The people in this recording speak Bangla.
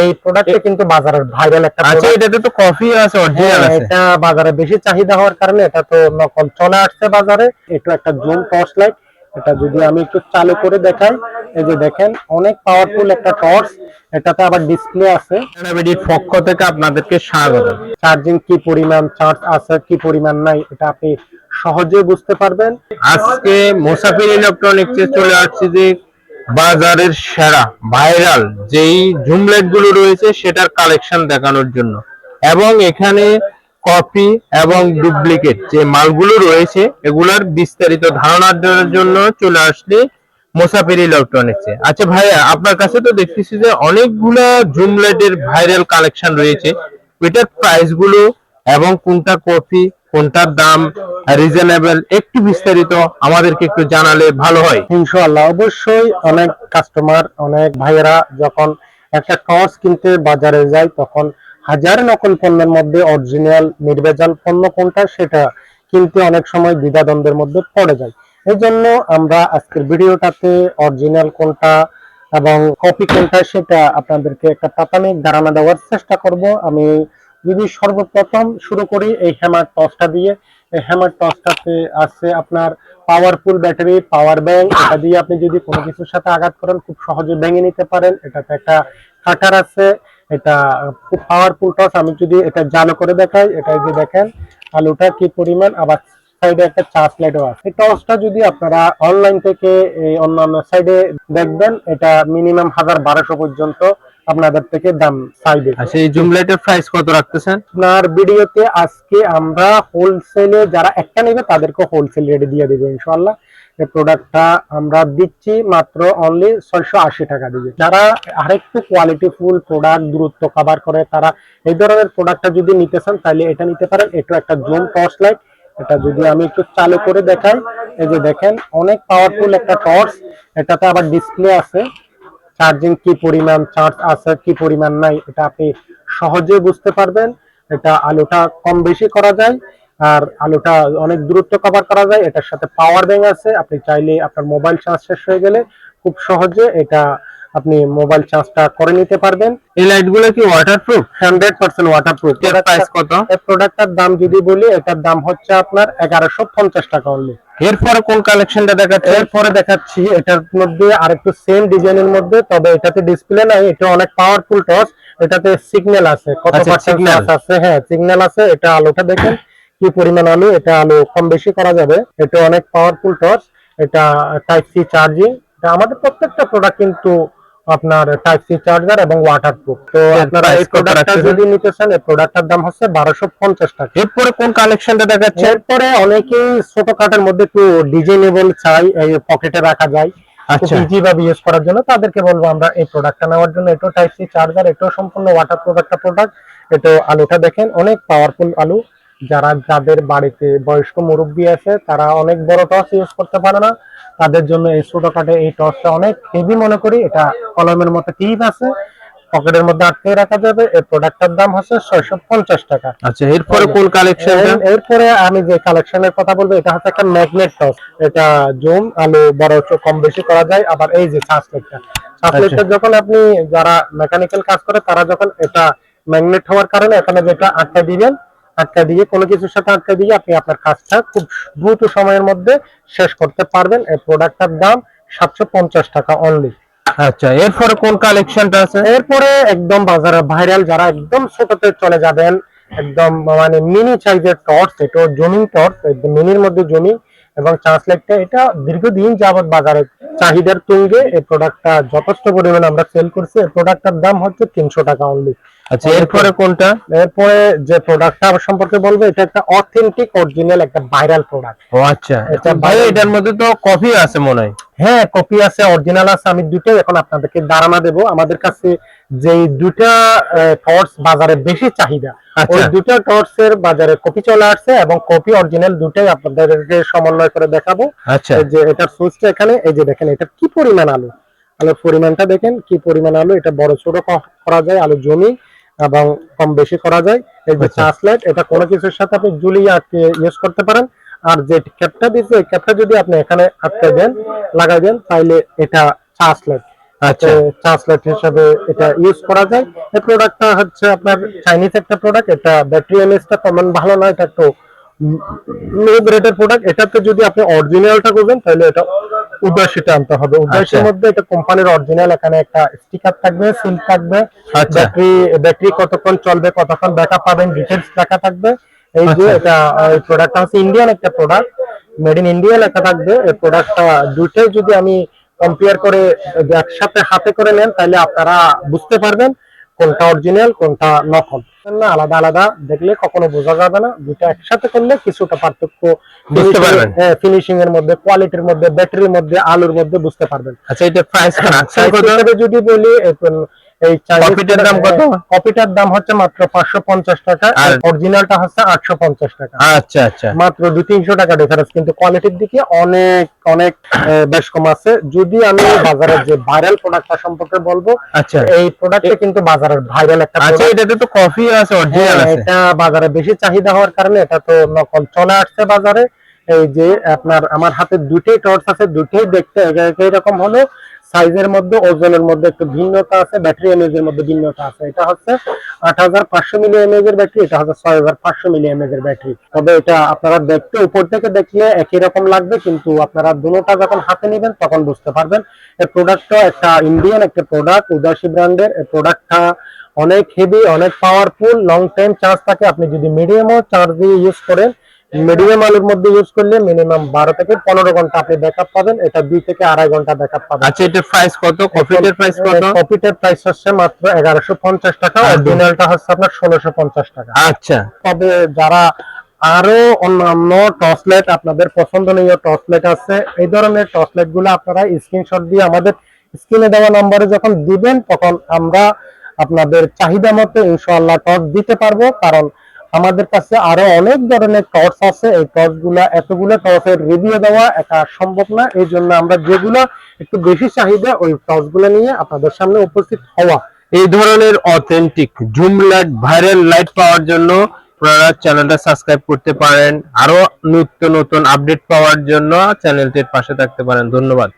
এই প্রোডাক্টটা কিন্তু বাজারের ভাইরাল একটা আচ্ছা product। এটাতে তো কফি আছে অরিজিনাল হ্যাঁ, আছে। এটা বাজারে বেশি চাহিদা হওয়ার কারণে এটা তো নকল চলে আসছে বাজারে। একটু একটা জুম টর্চ লাইট এটা যদি আমি একটু চালু করে দেখাই এই যে দেখেন অনেক পাওয়ারফুল একটা টর্চ এটাতে আবার ডিসপ্লে আছে। কানাবেডির পক্ষ থেকে আপনাদেরকে স্বাগত। চার্জিং কি পরিমাণ চার্জ আছে কি পরিমাণ নাই এটা আপনি সহজে বুঝতে পারবেন। আজকে মোসাফির ইলেকট্রনিক্স চলে আসছে যে বাজারের সেরা ভাইরাল যেই জুমলেটগুলো রয়েছে সেটার কালেকশন দেখানোর জন্য। এবং এখানে কপি এবং ডুপ্লিকেট যে মালগুলো রয়েছে, এগুলার বিস্তারিত ধারণা দেওয়ার জন্য চলে আসলে মুসাফির ইলেকট্রনিক্স। আচ্ছা ভাইয়া, আপনার কাছে তো দেখতেছি যে অনেকগুলা জুমলেটের ভাইরাল কালেকশন রয়েছে। এটার প্রাইসগুলো এবং কোনটা কপি কোনটার দাম রিজনেবল একটু বিস্তারিত আমাদেরকে একটু জানালে ভালো হয়। ইনশাআল্লাহ, অবশ্যই অনেক কাস্টমার অনেক ভাইয়েরা যখন একটা টর্চ কিনতে বাজারে যায়, তখন হাজার নকল পণ্যের মধ্যে অরিজিনাল নির্ভেজাল পণ্য কোনটা সেটা কিনতে অনেক সময় দ্বিধাদ্বন্দ্বের মধ্যে পড়ে যায়। এই জন্য আমরা আজকের ভিডিওটাতে অরিজিনাল কোনটা এবং কপি কোনটা সেটা আপনাদেরকে একটা প্রাথমিক ধারণা দেওয়ার চেষ্টা করব। আমি যদি সর্বপ্রথম শুরু করি এই হ্যামার টসটা দিয়ে, এই হ্যামার টসটাতে আছে আপনার পাওয়ারফুল ব্যাটারি পাওয়ার ব্যাংক এটা দিয়ে আপনি যদি কোনো কিছুর সাথে আঘাত করেন, খুব সহজে ভেঙে নিতে পারেন। এটাতে একটা কাটার আছে, এটা খুব পাওয়ারফুল টস আমি যদি এটা জালো করে দেখাই এটা যে দেখেন, আলুটা কি পরিমাণ, আবার সাইডে একটা চার্জ লাইটও আছে। এই টসটা যদি আপনারা অনলাইন থেকে এই অন্যান্য সাইডে দেখবেন, এটা মিনিমাম হাজার বারোশো পর্যন্ত আপনাদের থেকে দাম চাইবে। আচ্ছা এই জুমলেটের প্রাইস কত রাখতেছেন? আপনার ভিডিওতে আজকে আমরা হোলসেলে যারা একটা নেবে তাদেরকে হোলসেল রেটে দিয়ে দেবো ইনশাল্লাহ এই প্রোডাক্টটা আমরা দিচ্ছি মাত্র অনলি ছয়শো আশি টাকা দিয়ে। যারা আরেকটু কোয়ালিটি ফুল প্রোডাক্ট দূরত্ব কভার করে তারা এই ধরনের প্রোডাক্টটা যদি নিতে চান তাহলে এটা নিতে পারেন। এটা একটা জুম টর্চ লাইট এটা যদি আমি একটু চালু করে দেখাই এই যে দেখেন অনেক পাওয়ারফুল একটা টর্চ এটাতে আবার ডিসপ্লে আছে। চার্জিং কি পরিমাণ চার্জ আছে, কি পরিমাণ নাই, এটা আপনি সহজে বুঝতে পারবেন। এটা আলোটা কম বেশি করা যায়, আর আলোটা অনেক দূরত্ব কভার করা যায়, এটার সাথে পাওয়ার ব্যাংক আছে। আপনি চাইলে আপনার মোবাইল চার্জ শেষ হয়ে গেলে খুব সহজে এটা আপনি মোবাইল চার্জটা করে নিতে পারবেন। এই লাইটগুলো কি ওয়াটারপ্রুফ হান্ড্রেড পার্সেন্ট ওয়াটারপ্রুফ এর প্রাইস কত? এই প্রোডাক্টটার দাম যদি বলি এটার দাম হচ্ছে আপনার এগারোশো পঞ্চাশ টাকা অনলি এরপরে কোন কালেকশনটা দেখাচ্ছে? এরপরে দেখাচ্ছি এটার মধ্যে আরেকটু সেম ডিজাইনের মধ্যে তবে এটাতে ডিসপ্লে নাই এটা অনেক পাওয়ারফুল টর্চ এটাতে সিগন্যাল আছে। কত আচ্ছা, পার্সেন্ট signal। আছে? হ্যাঁ সিগন্যাল আছে এটা আলোটা দেখেন কি পরিমাণ আলো এটা আলো কম বেশি করা যাবে। এটা অনেক পাওয়ারফুল টর্চ এটা টাইপ সি চার্জিং আমাদের প্রত্যেকটা প্রোডাক্ট কিন্তু আপনার টাইপ সি চার্জার এবং ওয়াটারপ্রুফ তো আপনারা এই প্রোডাক্টটা যদি নিতে চান এই প্রোডাক্টটার দাম হচ্ছে বারোশো পঞ্চাশ টাকা। এরপরে কোন কালেকশনটা দেখাচ্ছে? এরপরে অনেকেই ছোটখাটোর মধ্যে একটু ডিজাইনেবল চাই এই পকেটে রাখা যায়। আচ্ছা। ইজি ভাবে ইউজ করার জন্য তাদেরকে বলব আমরা এই প্রোডাক্টটা নেওয়ার জন্য। এটাও টাইপ সি চার্জার এটাও সম্পূর্ণ ওয়াটার প্রুফ একটা প্রোডাক্ট এটা আলুটা দেখেন অনেক পাওয়ারফুল আলু। যারা যাদের বাড়িতে বয়স্ক মুরব্বী আছে তারা অনেক বড় টর্চ ইউজ করতে পারে না। তাদের জন্য এই ছোটখাটো এই টর্চটা অনেক হেভি মনে করি। এটা কলমের মতো টিপ আছে। পকেটের মধ্যে আটকে রাখা যাবে। এই প্রোডাক্টটার দাম হচ্ছে ছয়শো পঞ্চাশ টাকা। আচ্ছা এরপরে কোন কালেকশনটা এর- এরপরে আমি যে কালেকশনের কথা বলব এটা হচ্ছে একটা ম্যাগনেট টস এটা জুম আলো বড় কম বেশি করা যায়। আবার এই যে চার্জ লাইটটা চার্জ যখন আপনি যারা মেকানিক্যাল কাজ করে তারা যখন এটা ম্যাগনেট হওয়ার কারণে এখানে যেটা আটকে দিবেন আটকা দিয়ে কোনো কিছুর সাথে আটকা দিয়ে আপনি আপনার কাজটা খুব দ্রুত সময়ের মধ্যে শেষ করতে পারবেন। এই প্রোডাক্টটার দাম সাতশো পঞ্চাশ টাকা অনলি আচ্ছা এরপরে কোন কালেকশনটা আছে? এরপরে একদম বাজারে ভাইরাল যারা একদম ছোটতে চলে যাবেন একদম মানে মিনি সাইজের টর্চ এটা জুমিং টর্চ মিনির মধ্যে জমিং এবং ট্রান্সলেটটা এটা দীর্ঘদিন যাবৎ বাজারে চাহিদার তুঙ্গে এই প্রোডাক্টটা যথেষ্ট পরিমাণে আমরা সেল করছি। এই প্রোডাক্টটার দাম হচ্ছে তিনশো টাকা অনলি আচ্ছা এরপরে কোনটা? এরপরে যে প্রোডাক্টটা সম্পর্কে বলব এটা একটা অথেন্টিক অরিজিনাল একটা ভাইরাল প্রোডাক্ট ও আচ্ছা। এটা ভাই এটার মধ্যে তো কফি আছে মনে হয়। হ্যাঁ কপি আছে অরিজিনাল আছে আমি দুটোই এখন আপনাদেরকে ধারণা দেব। আমাদের কাছে যে দুটা টর্চ বাজারে বেশি চাহিদা আচ্ছা। ওই দুটা টর্চ বাজারে কপি চলে আসছে এবং কপি অরিজিনাল দুটাই আপনাদেরকে সমন্বয় করে দেখাবো। আচ্ছা। যে এটার সুইচটা এখানে এই যে দেখেন এটা কি পরিমাণ আলু? আলুর পরিমাণটা দেখেন কি পরিমাণ আলু? এটা বড় ছোট করা যায় আলু জমি এবং কম বেশি করা যায়। এই যে আচ্ছা। চার্জ লাইট এটা কোনো কিছুর সাথে আপনি ঝুলিয়ে ইউজ করতে পারেন। আর যে ক্যাপটা দিচ্ছে এই ক্যাপটা যদি আপনি এখানে আটকে দেন লাগাই দেন তাহলে এটা চার্জ লাইট আচ্ছা ট্রান্সলেট হিসেবে এটা ইউজ করা যায়। এই প্রোডাক্টটা হচ্ছে আপনার চাইনিজ একটা প্রোডাক্ট এটা ব্যাটারি এমএসটা তেমন ভালো না এটা একটু লো গ্রেডের প্রোডাক্ট এটাতে যদি আপনি অরিজিনালটা করবেন তাহলে এটা উদাসীটা আনতে হবে। উদাসীর আচ্ছা। মধ্যে এটা কোম্পানির অরিজিনাল এখানে একটা স্টিকার থাকবে সিল থাকবে আচ্ছা। ব্যাটারি ব্যাটারি কতক্ষণ চলবে কতক্ষণ ব্যাকআপ পাবেন ডিটেলস লেখা থাকবে। এই যে আচ্ছা। এটা এই প্রোডাক্টটা হচ্ছে ইন্ডিয়ান একটা প্রোডাক্ট মেড ইন ইন্ডিয়া লেখা থাকবে। এই প্রোডাক্টটা দুইটাই যদি আমি কম্পেয়ার করে একসাথে হাতে করে নেন তাহলে আপনারা বুঝতে পারবেন কোনটা অরিজিনাল কোনটা নকল। না আলাদা আলাদা দেখলে কখনো বোঝা যাবে না। দুটো একসাথে করলে কিছুটা পার্থক্য বুঝতে পারবেন। ফিনিশিং এর মধ্যে কোয়ালিটির মধ্যে ব্যাটারির মধ্যে আলুর মধ্যে বুঝতে পারবেন। আচ্ছা এটা প্রাইস হিসেবে যদি বলি এই কপিটার দাম কত? কপিটার দাম হচ্ছে মাত্র পাঁচশো পঞ্চাশ টাকা আর অরিজিনালটা হচ্ছে আটশো পঞ্চাশ টাকা। আচ্ছা আচ্ছা। মাত্র টাকা ডিফারেন্স কিন্তু কোয়ালিটির দিকে অনেক অনেক বেশ কম আছে। যদি আমি বাজারের যে ভাইরাল প্রোডাক্টটা সম্পর্কে বলব আচ্ছা। এই প্রোডাক্টটা কিন্তু বাজারের ভাইরাল একটা আচ্ছা এটাতে তো কফি আছে অরিজিনাল হ্যাঁ, আছে। এটা বাজারে বেশি চাহিদা হওয়ার কারণে এটা তো নকল চলে আসছে বাজারে। এই যে আপনার আমার হাতে দুটোই টর্চ আছে দুটোই দেখতে এক- একই রকম হলো। সাইজের মধ্যে, ওজনের মধ্যে একটু ভিন্নতা আছে, ব্যাটারি এমএজ এর মধ্যে ভিন্নতা আছে। এটা হচ্ছে আট হাজার পাঁচশো মিলি এমএজ এর ব্যাটারি, এটা হচ্ছে ছয় হাজার পাঁচশো মিলি এমএজ এর ব্যাটারি। তবে এটা আপনারা দেখতে উপর থেকে দেখলে একই রকম লাগবে, কিন্তু আপনারা দুটোটা যখন হাতে নেবেন, তখন বুঝতে পারবেন। এই প্রোডাক্টটা একটা ইন্ডিয়ান একটা প্রোডাক্ট উদাসী ব্র্যান্ডের। এই প্রোডাক্টটা অনেক হেভি অনেক পাওয়ারফুল লং টাইম চার্জ থাকে। আপনি যদি মিডিয়ামও চার্জ দিয়ে ইউজ করেন মিডিয়াম আলুর মধ্যে ইউজ করলে মিনিমাম বারো থেকে পনেরো ঘণ্টা আপনি ব্যাকআপ পাবেন। এটা দুই থেকে আড়াই ঘণ্টা ব্যাকআপ পাবেন। আচ্ছা এটার প্রাইস কত? কফিটার প্রাইস কত? কপিটার প্রাইস হচ্ছে মাত্র এগারোশো পঞ্চাশ টাকা আর অরিজিনালটা হচ্ছে আপনার ষোলোশো পঞ্চাশ টাকা। আচ্ছা। তবে যারা আরও অন্যান্য টসলেট আপনাদের পছন্দনীয় টসলেট আছে এই ধরনের টসলেটগুলো আপনারা স্ক্রিনশট দিয়ে আমাদের স্ক্রিনে দেওয়া নম্বরে যখন দিবেন তখন আমরা আপনাদের চাহিদা মতো ইনশাআল্লাহ টস দিতে পারব। কারণ আমাদের কাছে আরও অনেক ধরনের টর্চ আছে। এই টর্চগুলা, এতগুলো টর্চের রিভিউ দেওয়া একা সম্ভব না। এই জন্য আমরা যেগুলো একটু বেশি চাহিদা, ওই টর্চগুলো নিয়ে আপনাদের সামনে উপস্থিত হওয়া। এই ধরনের authentic zoom light viral light পাওয়ার জন্য আপনারা চ্যানেলটা সাবস্ক্রাইব করতে পারেন। আরও নিত্য নতুন আপডেট পাওয়ার জন্য চ্যানেলটির পাশে থাকতে পারেন। ধন্যবাদ।